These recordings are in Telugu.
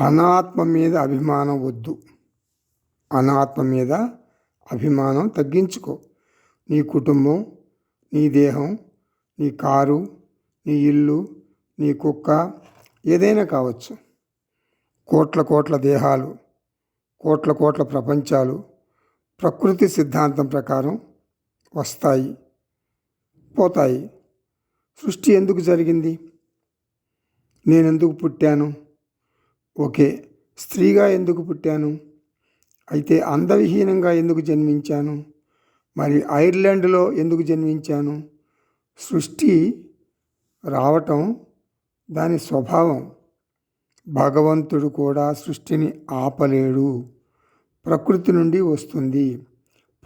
అనాత్మ మీద అభిమానం వద్దు. అనాత్మ మీద అభిమానం తగ్గించుకో. నీ కుటుంబం నీ దేహం నీ కారు నీ ఇల్లు నీ కుక్క ఏదైనా కావచ్చు. కోట్ల కోట్ల దేహాలు కోట్ల కోట్ల ప్రపంచాలు ప్రకృతి సిద్ధాంతం ప్రకారం వస్తాయి పోతాయి. సృష్టి ఎందుకు జరిగింది? నేను ఎందుకు పుట్టాను? ఓకే స్త్రీగా ఎందుకు పుట్టాను? అయితే అందవిహీనంగా ఎందుకు జన్మించాను? మరి ఐర్లాండ్లో ఎందుకు జన్మించాను? సృష్టి రావటం దాని స్వభావం. భగవంతుడు కూడా సృష్టిని ఆపలేడు. ప్రకృతి నుండి వస్తుంది.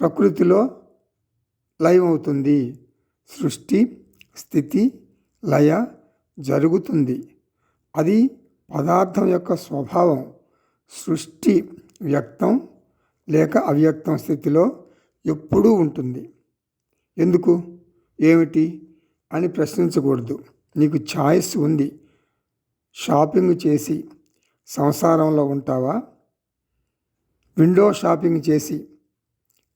ప్రకృతిలో లయం అవుతుంది. సృష్టి స్థితి లయ జరుగుతుంది. అది పదార్థం యొక్క స్వభావం సృష్టి వ్యక్తం లేక అవ్యక్తం స్థితిలో ఎప్పుడూ ఉంటుంది. ఎందుకు? ఏమిటి? అని ప్రశ్నించకూడదు. నీకు ఛాయిస్ ఉంది. షాపింగ్ చేసి సంసారంలో ఉంటావా? విండో షాపింగ్ చేసి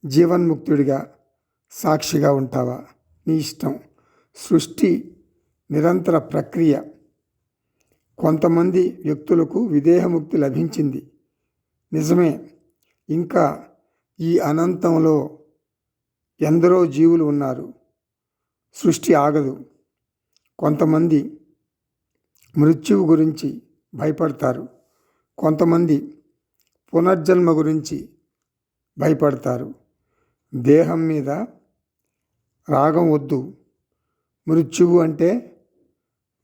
జీవన్ముక్తుడిగా సాక్షిగా ఉంటావా? నీ ఇష్టం. సృష్టి నిరంతర ప్రక్రియ. కొంతమంది వ్యక్తులకు విదేహముక్తి లభించింది. నిజమే ఇంకా ఈ అనంతంలో ఎందరో జీవులు ఉన్నారు. సృష్టి ఆగదు. కొంతమంది మృత్యువు గురించి భయపడతారు. కొంతమంది పునర్జన్మ గురించి భయపడతారు. దేహం మీద రాగం వద్దు. మృత్యువు అంటే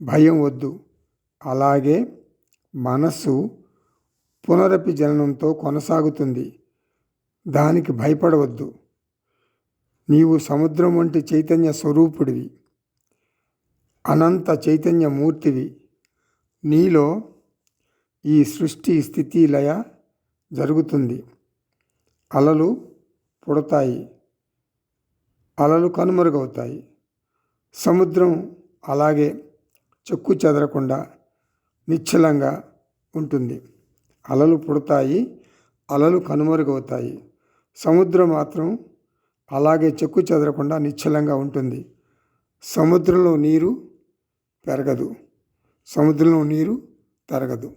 భయం వద్దు. అలాగే మనసు పునరపి జననంతో కొనసాగుతుంది. దానికి భయపడవద్దు. నీవు సముద్రం వంటి చైతన్య స్వరూపుడివి. అనంత చైతన్య మూర్తివి. నీలో ఈ సృష్టి స్థితి లయ జరుగుతుంది. అలలు పుడతాయి. అలలు కనుమరుగవుతాయి. సముద్రం అలాగే చెక్కు చెదరకుండా నిశ్చలంగా ఉంటుంది. అలలు పుడతాయి అలలు కనుమరుగవుతాయి. సముద్రం మాత్రం అలాగే చెక్కు చెదరకుండా నిశ్చలంగా ఉంటుంది. సముద్రంలో నీరు పెరగదు. సముద్రంలో నీరు తరగదు.